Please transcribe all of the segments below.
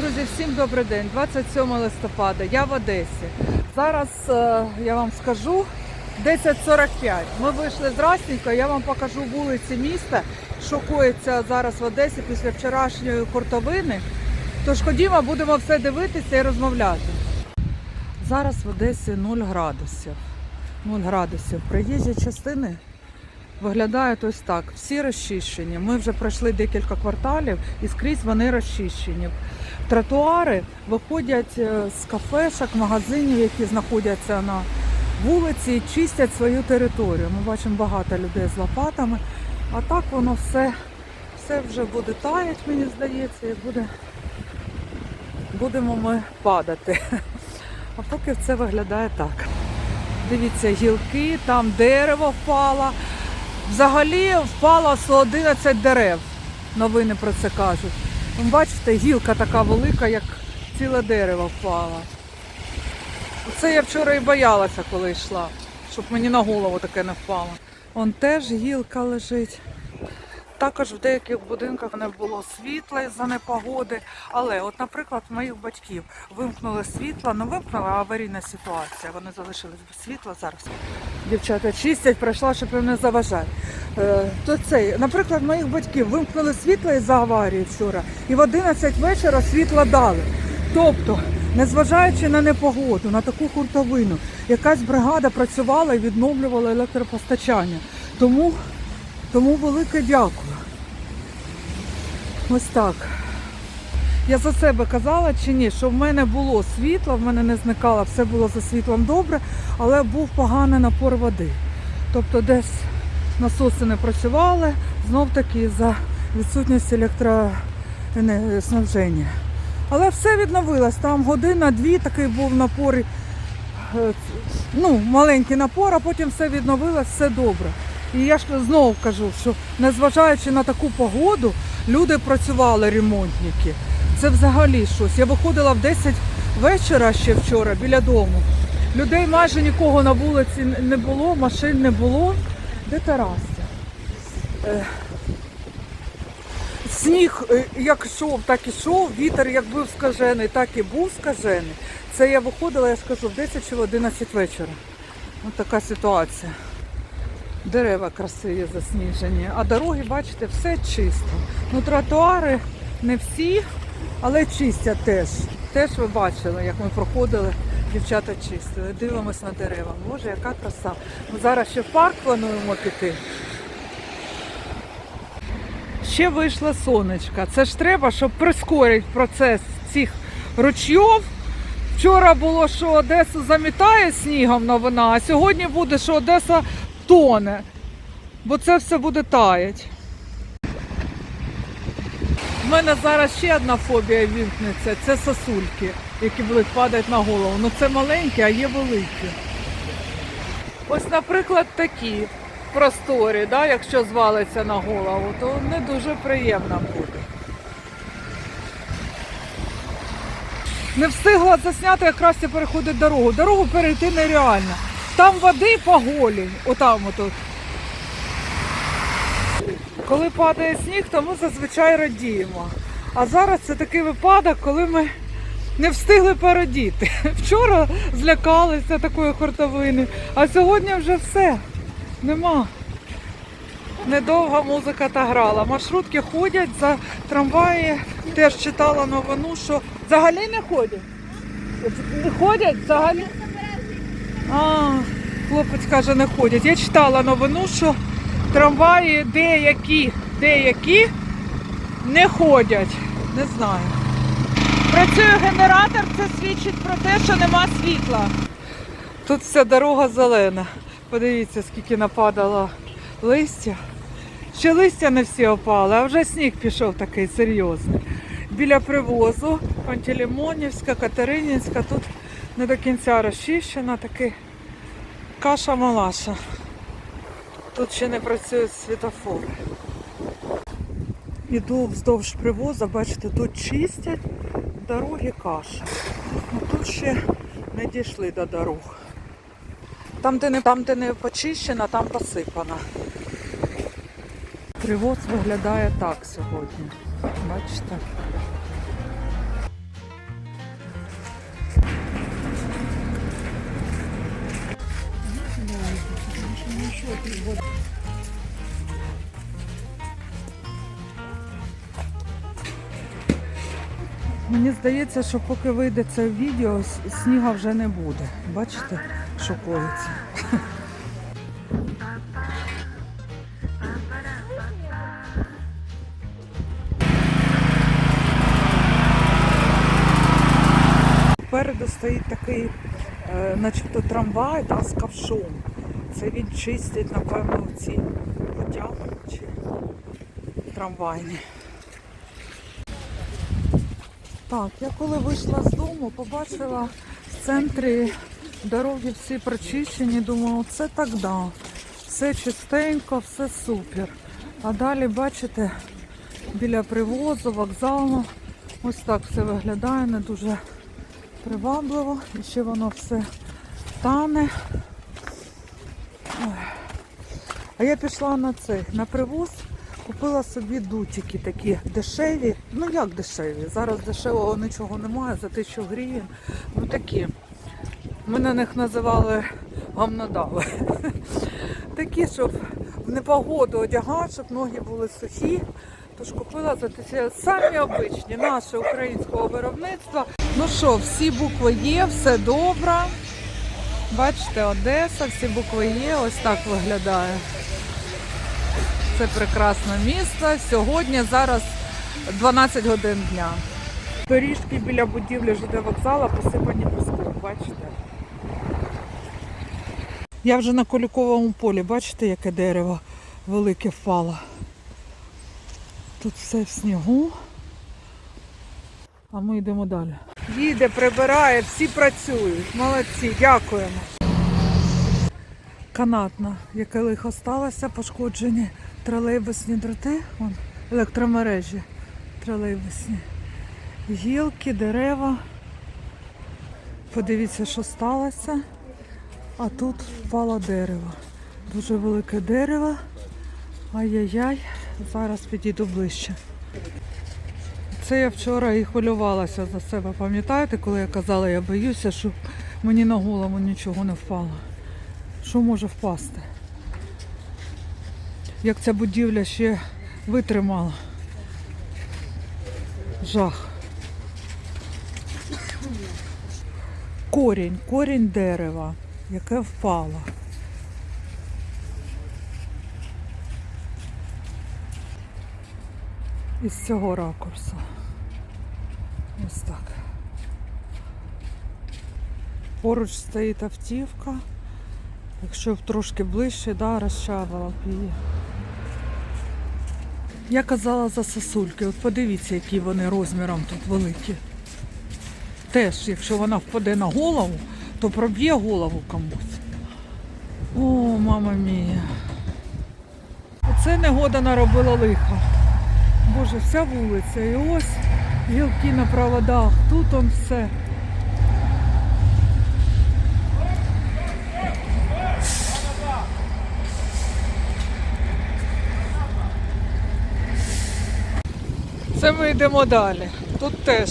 Друзі, всім добрий день. 27 листопада. Я в Одесі. Зараз е, я вам скажу 10.45. Ми вийшли з Расненька, я вам покажу вулиці міста, що коїться зараз в Одесі після вчорашньої хуртовини. Тож ходімо, будемо все дивитися і розмовляти. Зараз в Одесі 0 градусів. 0 градусів. Проїжджі частини виглядають ось так. Всі розчищені. Ми вже пройшли декілька кварталів і скрізь вони розчищені. Тротуари виходять е, з кафешок, магазинів, які знаходяться на вулиці і чистять свою територію. Ми бачимо багато людей з лопатами, а так воно все, все вже буде таять, мені здається, і буде, будемо ми падати. А поки це виглядає так. Дивіться, гілки, там дерево впало. Взагалі впало 111 дерев. Новини про це кажуть. Бачите, гілка така велика, як ціле дерево впало. Це я вчора і боялася, коли йшла, щоб мені на голову таке не впало. Вон теж гілка лежить. Також в деяких будинках не було світла із-за непогоди. Але, от, наприклад, моїх батьків вимкнули світло, не вимкнули, а аварійна ситуація. Вони залишились без світла зараз. Дівчата чистять, прийшла, щоб їм не заважати. Е, то цей, наприклад, моїх батьків вимкнули світло із-за аварії вчора, і в 11 вечора світло дали. Тобто, незважаючи на непогоду, на таку хуртовину, якась бригада працювала і відновлювала електропостачання. Тому тому велике дякую. Ось так. Я за себе казала чи ні, що в мене було світло, в мене не зникало, все було за світлом добре, але був поганий напор води. Тобто десь насоси не працювали, знов таки за відсутність електроснабження. Але все відновилось. Там година-дві такий був напор, е, ну, маленький напор, а потім все відновилось, все добре. І я ж знову кажу, що незважаючи на таку погоду, люди працювали ремонтники. Це взагалі щось. Я виходила в 10 вечора ще вчора біля дому. Людей майже нікого на вулиці не було, машин не було. Де Тарася? Е, Сніг е, як йшов, так і йшов, вітер як був скажений, так і був скажений. Це я виходила, я ж кажу, в 10 чи в 11 вечора. Ось така ситуація. Дерева красиві засніжені, а дороги, бачите, все чисто. Ну, тротуари не всі, але чистять теж. Теж ви бачили, як ми проходили, дівчата чистили. Дивимось на дерева. Боже, яка краса. Ми зараз ще в парк плануємо піти. Ще вийшло сонечко. Це ж треба, щоб прискорити процес цих ручйов. Вчора було, що Одесу замітає снігом новина, а сьогодні буде, що Одеса тоне, бо це все буде таять. У мене зараз ще одна фобія вімкнеться це сосульки, які будуть падати на голову. Ну це маленькі, а є великі. Ось, наприклад, такі просторі, да, якщо звалиться на голову, то не дуже приємно буде. Не встигла засняти, якраз це переходить дорогу. Дорогу перейти нереально. Там води по голінь, отам отут. Коли падає сніг, то ми зазвичай радіємо. А зараз це такий випадок, коли ми не встигли порадіти. Вчора злякалися такої хуртовини, а сьогодні вже все. Нема. Недовга музика та грала. Маршрутки ходять за трамваї. Теж читала новину, що взагалі не ходять. Не ходять взагалі. А, хлопець каже, не ходять. Я читала новину, що трамваї деякі, деякі не ходять. Не знаю. Працює генератор, це свідчить про те, що нема світла. Тут вся дорога зелена. Подивіться, скільки нападало листя. Ще листя не всі опали, а вже сніг пішов такий серйозний. Біля привозу Пантелеймонівська, Катеринінська, тут не до кінця розчищена, такий каша-малаша. Тут ще не працюють світофори. Іду вздовж привоза, бачите, тут чистять дороги каша. Ну, тут ще не дійшли до дорог. Там, де не, там, де не почищена, там посипана. Привоз виглядає так сьогодні. Бачите? Мені здається, що поки вийде це відео, сніга вже не буде. Бачите, що коїться. Попереду стоїть такий, е, начебто трамвай да, з ковшом. Це він чистить, напевно, ці потягувачі трамвайні. Так, я коли вийшла з дому, побачила в центрі дороги всі прочищені, думаю, це так да. Все чистенько, все супер. А далі, бачите, біля привозу, вокзалу, ось так все виглядає, не дуже привабливо. І ще воно все тане. А я пішла на цей, на привоз, купила собі дутики такі дешеві. Ну як дешеві? Зараз дешевого нічого немає, за 1000 гривень. Ну такі. Ми на них називали гамнодали. Такі, щоб в непогоду одягати, щоб ноги були сухі. Тож купила за тисячу. Самі обичні, наше українського виробництва. Ну що, всі букви є, все добре. Бачите, Одеса, всі букви є, ось так виглядає. Це прекрасне місто. Сьогодні зараз 12 годин дня. Доріжки біля будівлі ЖД вокзала посипані піском, бачите? Я вже на Куліковому полі, бачите, яке дерево велике впало. Тут все в снігу. А ми йдемо далі. Їде, прибирає, всі працюють. Молодці, дякуємо. Канатна, яке лихо сталося, пошкоджені тролейбусні дроти, вон, електромережі тролейбусні. Гілки, дерева. Подивіться, що сталося. А тут впало дерево. Дуже велике дерево. Ай-яй-яй, зараз підійду ближче. Це я вчора і хвилювалася за себе. Пам'ятаєте, коли я казала, я боюся, щоб мені на голову нічого не впало. Що може впасти? Як ця будівля ще витримала. Жах. Корінь, корінь дерева, яке впало. Із цього ракурсу. Ось так. Поруч стоїть автівка. Якщо трошки ближче, да, розчавила. Я казала за сосульки. От подивіться, які вони розміром тут великі. Теж, якщо вона впаде на голову, то проб'є голову комусь. О, мама мія. Оце негода наробила лиха. Боже, вся вулиця. І ось гілки на проводах, тут он все. Це ми йдемо далі. Тут теж.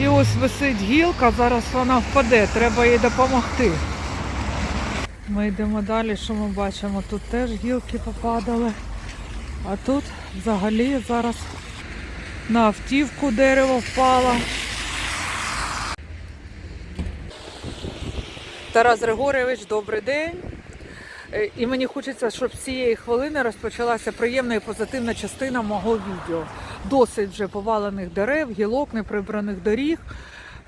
І ось висить гілка, зараз вона впаде, треба їй допомогти. Ми йдемо далі, що ми бачимо? Тут теж гілки попадали. А тут взагалі зараз на автівку дерево впало. Тарас Григорьович, добрий день. Е, І мені хочеться, щоб цієї хвилини розпочалася приємна і позитивна частина мого відео. Досить вже повалених дерев, гілок, неприбраних доріг.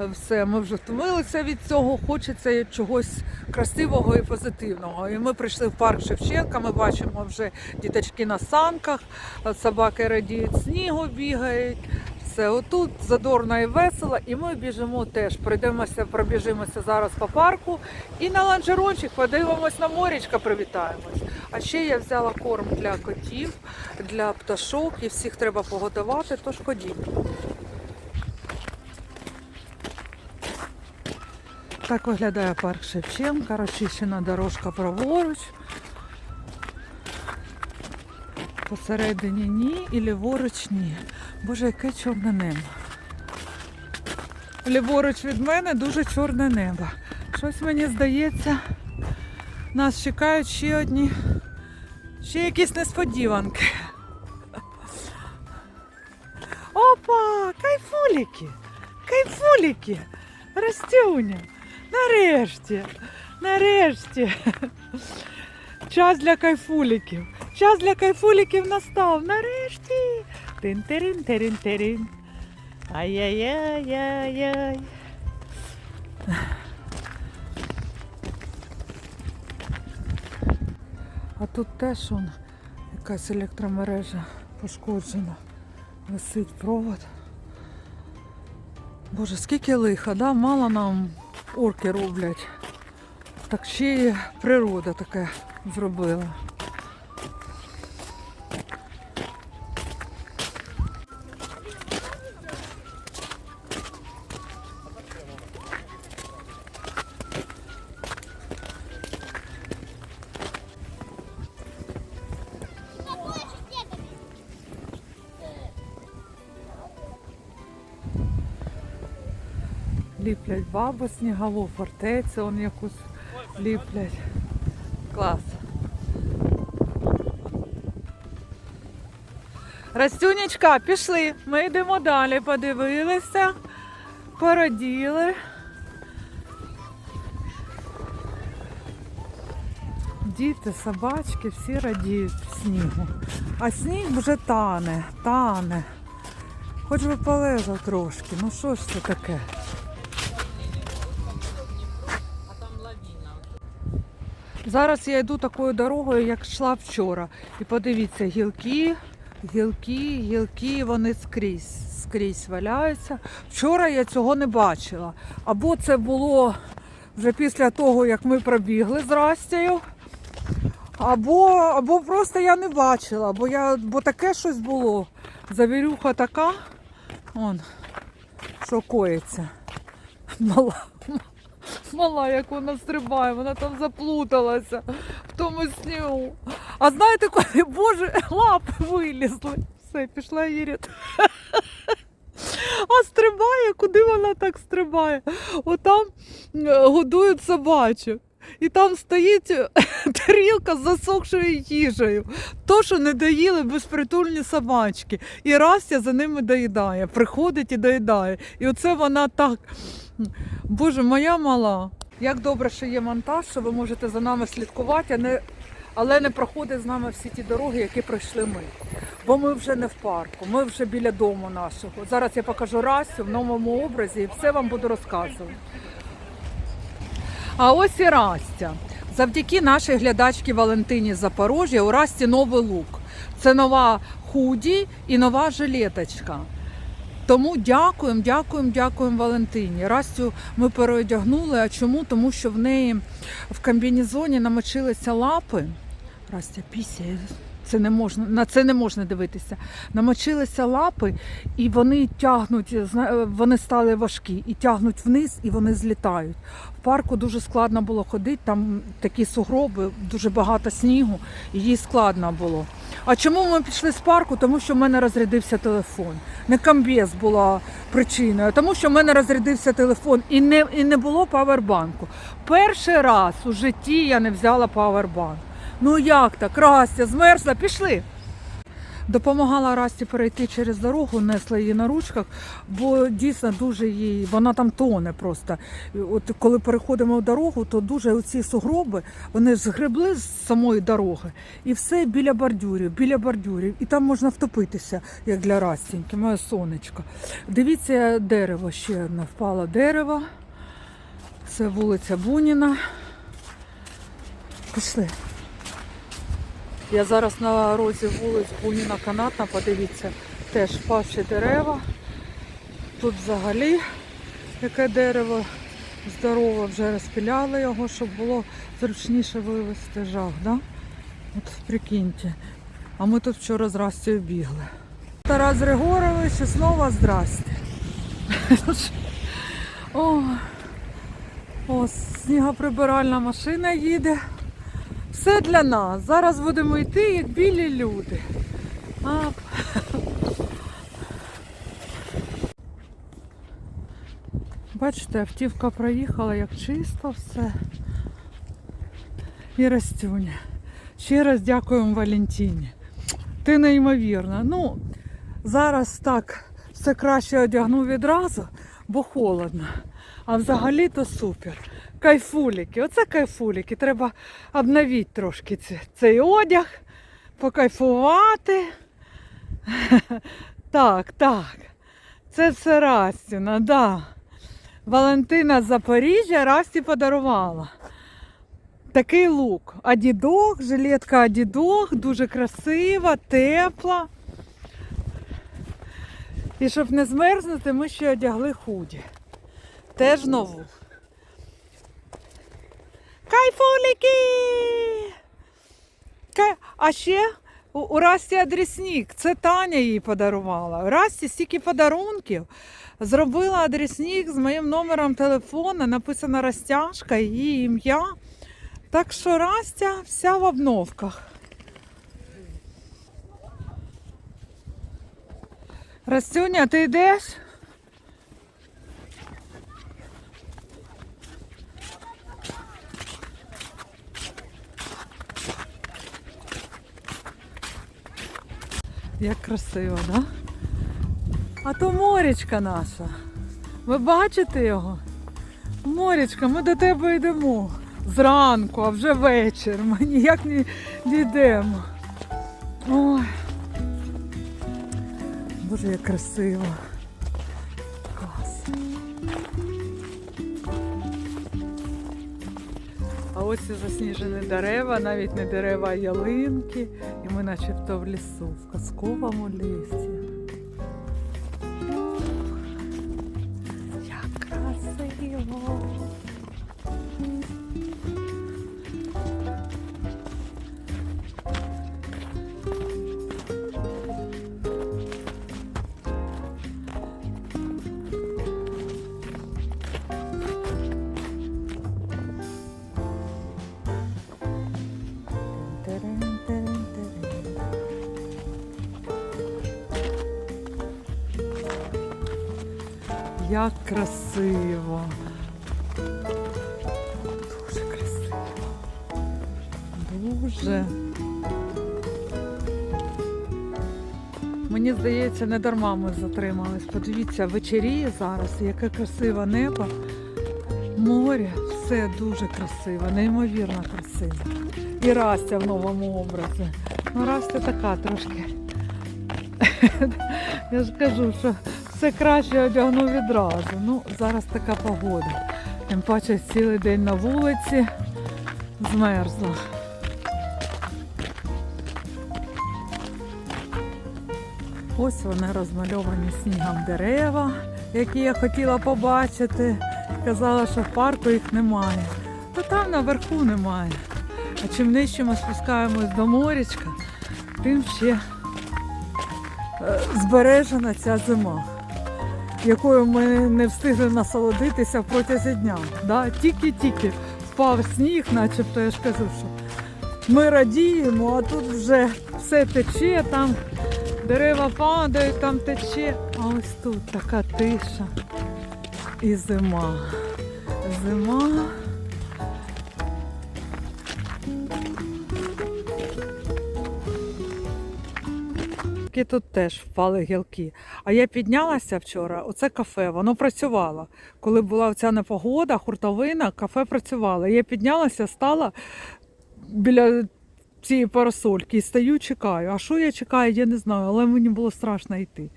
Е, Все, ми вже втомилися від цього. Хочеться чогось красивого і позитивного. І ми прийшли в парк Шевченка. Ми бачимо вже діточки на санках, собаки радіють снігу, бігають. Все отут задорно і весело, і ми біжимо теж. Пройдемося, пробіжимося зараз по парку і на ланжерончик подивимось на морічка, привітаємось. А ще я взяла корм для котів, для пташок, і всіх треба погодувати, тож ходімо. Так виглядає парк Шевченка, розчищена дорожка праворуч. Посередині ні і ліворуч ні. Боже, яке чорне небо. Ліворуч від мене дуже чорне небо. Щось мені здається, нас чекають ще одні, ще якісь несподіванки. Опа, кайфуліки, кайфуліки, Растюня, нарешті, нарешті. Час для кайфуліків. Час для кайфуліків настав. Нарешті. Тин-тирин-тирин-тирин. Ай-яй-яй-яй-яй. А тут теж он, якась електромережа пошкоджена. Висить провод. Боже, скільки лиха, да? мало нам орки роблять. Так ще природа таке зробила. Бабу снігову, фортецю он якусь ліплять. Клас. Растюнечка, пішли. Ми йдемо далі, подивилися, пораділи. Діти, собачки, всі радіють снігу. А сніг вже тане, тане. Хоч би полежав трошки. Ну що ж це таке? Зараз я йду такою дорогою, як йшла вчора. І подивіться, гілки, гілки, гілки, вони скрізь, скрізь валяються. Вчора я цього не бачила. Або це було вже після того, як ми пробігли з Растею, або, або просто я не бачила, бо, я, бо таке щось було. Завірюха така, он, що коїться. Мала, як вона стрибає, вона там заплуталася в тому снігу. А знаєте, коли, боже, лапи вилізли. Все, пішла її. А стрибає, куди вона так стрибає? Отам е, годують собачок. І там стоїть е, тарілка з засохшою їжею. То, що не доїли безпритульні собачки. І Растя за ними доїдає. Приходить і доїдає. І оце вона так. Боже, моя мала. Як добре, що є монтаж, що ви можете за нами слідкувати, а не, але не проходить з нами всі ті дороги, які пройшли ми. Бо ми вже не в парку, ми вже біля дому нашого. Зараз я покажу Расю в новому образі і все вам буду розказувати. А ось і Растя. Завдяки нашій глядачці Валентині з Запорожжя у Расті новий лук. Це нова худі і нова жилеточка. Тому дякуємо, дякуємо, дякуємо Валентині. Растю ми переодягнули. А чому? Тому що в неї в комбінезоні намочилися лапи. Растя пісяє. Це не можна, на це не можна дивитися. Намочилися лапи, і вони тягнуть, зна- вони стали важкі і тягнуть вниз, і вони злітають. В парку дуже складно було ходити, там такі сугроби, дуже багато снігу, і їй складно було. А чому ми пішли з парку? Тому що в мене розрядився телефон. Не комбез була причиною, тому що в мене розрядився телефон і не, і не було павербанку. Перший раз у житті я не взяла павербанк. Ну як так? Растя, змерзла, пішли. Допомагала Расті перейти через дорогу, несла її на ручках, бо дійсно дуже їй, вона там тоне просто. От коли переходимо дорогу, то дуже оці сугроби, вони згребли з самої дороги, і все біля бордюрів, біля бордюрів. І там можна втопитися, як для Растіньки, моє сонечко. Дивіться, дерево ще одне впало дерево. Це вулиця Буніна. Пішли. Я зараз на розі вулиць Буніна Канатна, подивіться, теж впавші дерева. Тут взагалі яке дерево здорове, вже розпіляли його, щоб було зручніше вивезти жах. Да? От прикиньте. А ми тут вчора з бігли. Тарас Григорович, і знову здрасте. О, о, снігоприбиральна машина їде. Все для нас. Зараз будемо йти, як білі люди. Ап. Бачите, автівка проїхала, як чисто все. І Растюня. Ще раз дякуємо Валентині. Ти неймовірна. Ну, зараз так все краще одягну відразу, бо холодно. А взагалі то супер. Кайфуліки. Оце кайфуліки. Треба обновити трошки цей одяг, покайфувати. Так, так. Це все Растіна, да. Валентина з Запоріжжя Расті подарувала. Такий лук. Адідок, жилетка Адідок, дуже красива, тепла. І щоб не змерзнути, ми ще одягли худі. Теж нову. Кайфуліки! Кай- А ще у, Расті адресник. Це Таня їй подарувала. Расті стільки подарунків. Зробила адресник з моїм номером телефона, написана розтяжка, її ім'я. Так що Растя вся в обновках. Растюня, ти йдеш? Як красиво, да? А то морічка наша. Ви бачите його? Морічка, ми до тебе йдемо. Зранку, а вже вечір. Ми ніяк не дійдемо. Ой. Боже, як красиво. Клас. А ось і засніжені дерева, навіть не дерева, а ялинки. Ми начебто в лісу, в казковому лісі. Як красиво. Дуже красиво. Дуже. Мені здається, не дарма ми затримались. Подивіться, вечеріє зараз, яке красиве небо. Море, все дуже красиво, неймовірно красиво. І Растя в новому образі. Ну, Растя така трошки. Я ж кажу, що все краще одягну відразу. Ну, зараз така погода. Тим паче цілий день на вулиці змерзла. Ось вони розмальовані снігом дерева, які я хотіла побачити. Казала, що в парку їх немає. То там наверху немає. А чим нижче ми спускаємось до морячка, тим ще е, збережена ця зима, якою ми не встигли насолодитися протязі дня. Да? Тільки-тільки впав сніг, начебто я ж кажу, що ми радіємо, а тут вже все тече, там дерева падають, там тече. А ось тут така тиша і зима. Зима. Які Тут теж впали гілки. А я піднялася вчора, оце кафе, воно працювало. Коли була ця непогода, хуртовина, кафе працювало. Я піднялася, стала біля цієї парасольки і стою, чекаю. А що я чекаю, я не знаю, але мені було страшно йти.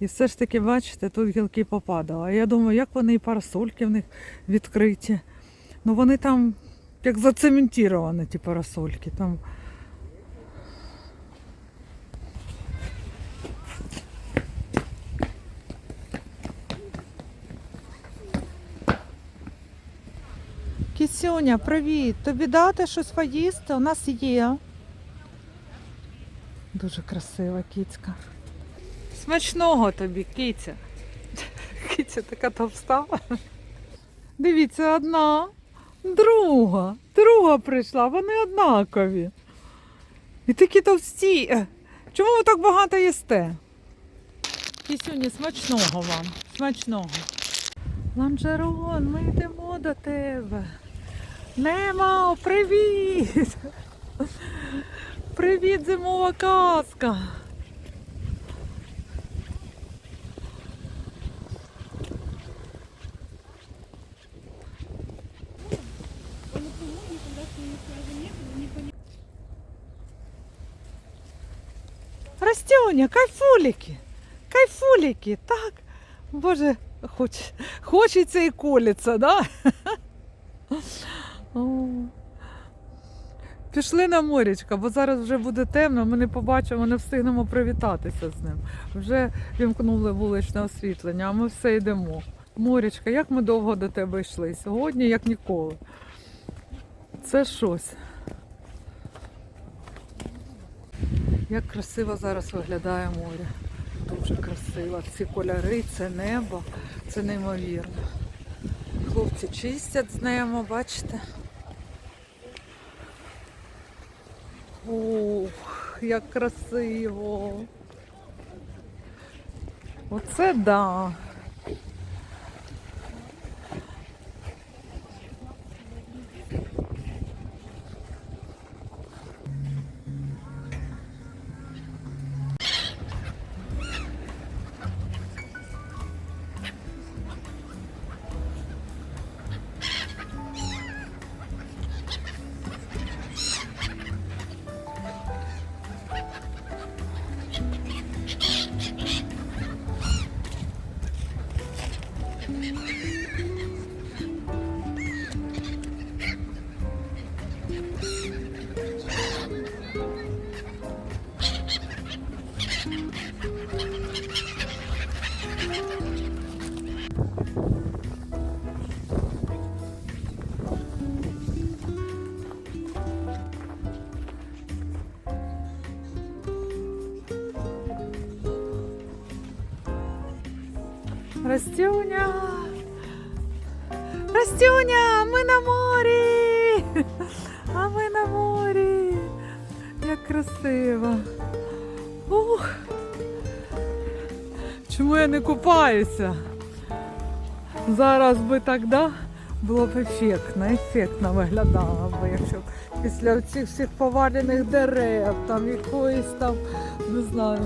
І все ж таки, бачите, тут гілки попадали. А я думаю, як вони і парасольки в них відкриті. Ну вони там як зацементовані, ті парасольки. Там Кісюня, привіт! Тобі дати щось поїсти? У нас є. Дуже красива кіцька. Смачного тобі, киця. Киця така товста. Дивіться, одна, друга, друга прийшла, вони однакові. І такі товсті. Е, Чому ви так багато їсте? Кісюні, смачного вам. Смачного. Ланжерон, ми йдемо до тебе. Немо, привіт! Привіт, зимова казка! Растюня, кайфулики, кайфулики, так. Боже, хоч, хочеться і колеться, да? Пішли на морячка, бо зараз вже буде темно, ми не побачимо, не встигнемо привітатися з ним. Вже вімкнули вуличне освітлення, а ми все йдемо. Морячка, як ми довго до тебе йшли? Сьогодні, як ніколи. Це щось. Як красиво зараз виглядає море. Дуже красиво. Ці кольори, це небо, це неймовірно. Хлопці чистять з небо, бачите? Ух, як красиво. Оце да. Чому я не купаюся? Зараз би так, да? Було б ефектно, ефектно виглядало би, якщо б після цих всіх повалених дерев, там якоїсь там, не знаю,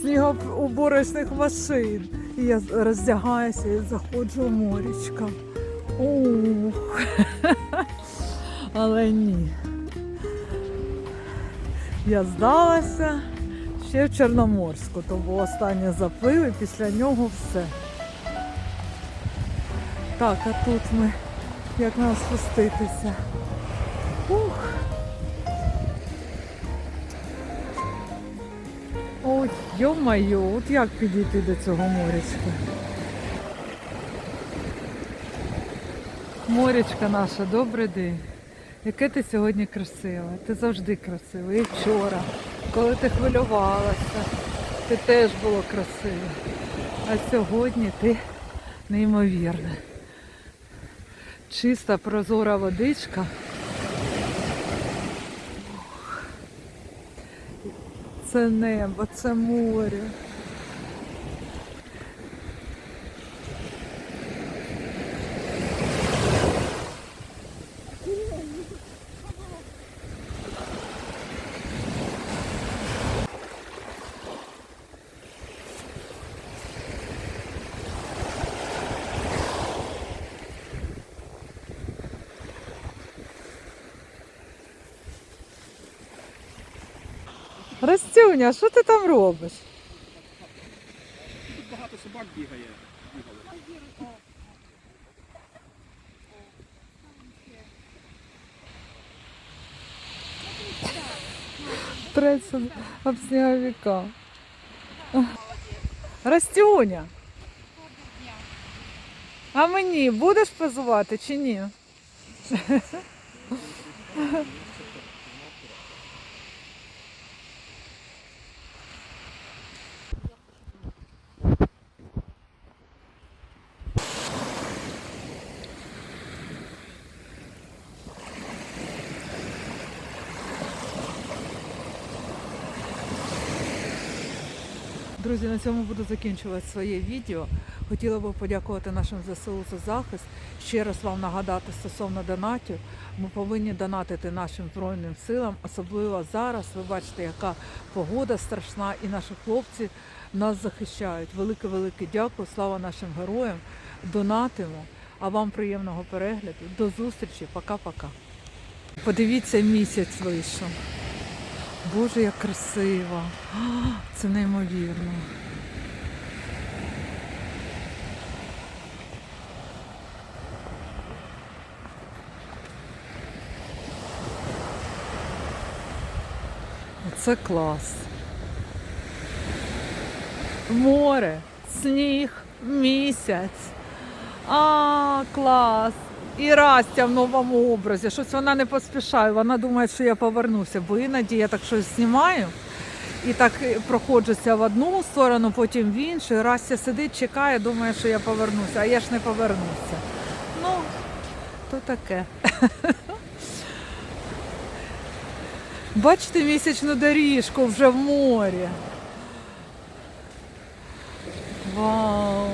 снігоуборочних машин. І я роздягаюся і заходжу в морічка. Ух. Але ні. Я здалася ще в Чорноморську, то був останній заплив і після нього все. Так, а тут ми як нам спуститися. Ух. Ой, йо-майо, от як підійти до цього морячка? Морячка наша, добрий день. Яке ти сьогодні красива. Ти завжди красива. І вчора, коли ти хвилювалася, ти теж було красиво. А сьогодні ти неймовірна. Чиста прозора водичка. Це небо, це море. Растюня, що ти там робиш? Тут багато собак бігає. Треться об сніговика. Растюня. А мені будеш позувати чи ні? Друзі, на цьому буду закінчувати своє відео. Хотіла би подякувати нашим ЗСУ за захист. Ще раз вам нагадати стосовно донатів. Ми повинні донатити нашим Збройним силам, особливо зараз. Ви бачите, яка погода страшна, і наші хлопці нас захищають. Велике-велике дякую, слава нашим героям. Донатимо. А вам приємного перегляду. До зустрічі, пока-пока. Подивіться, місяць вийшов. Боже, як красиво. Це неймовірно. Це клас. Море, сніг, місяць. А, клас. І Растя в новому образі. Щось вона не поспішає. Вона думає, що я повернуся, бо іноді я так щось знімаю і так проходжуся в одну сторону, потім в іншу. І Растя сидить, чекає, думає, що я повернуся, а я ж не повернуся. Ну, то таке. Бачите місячну доріжку вже в морі. Вау!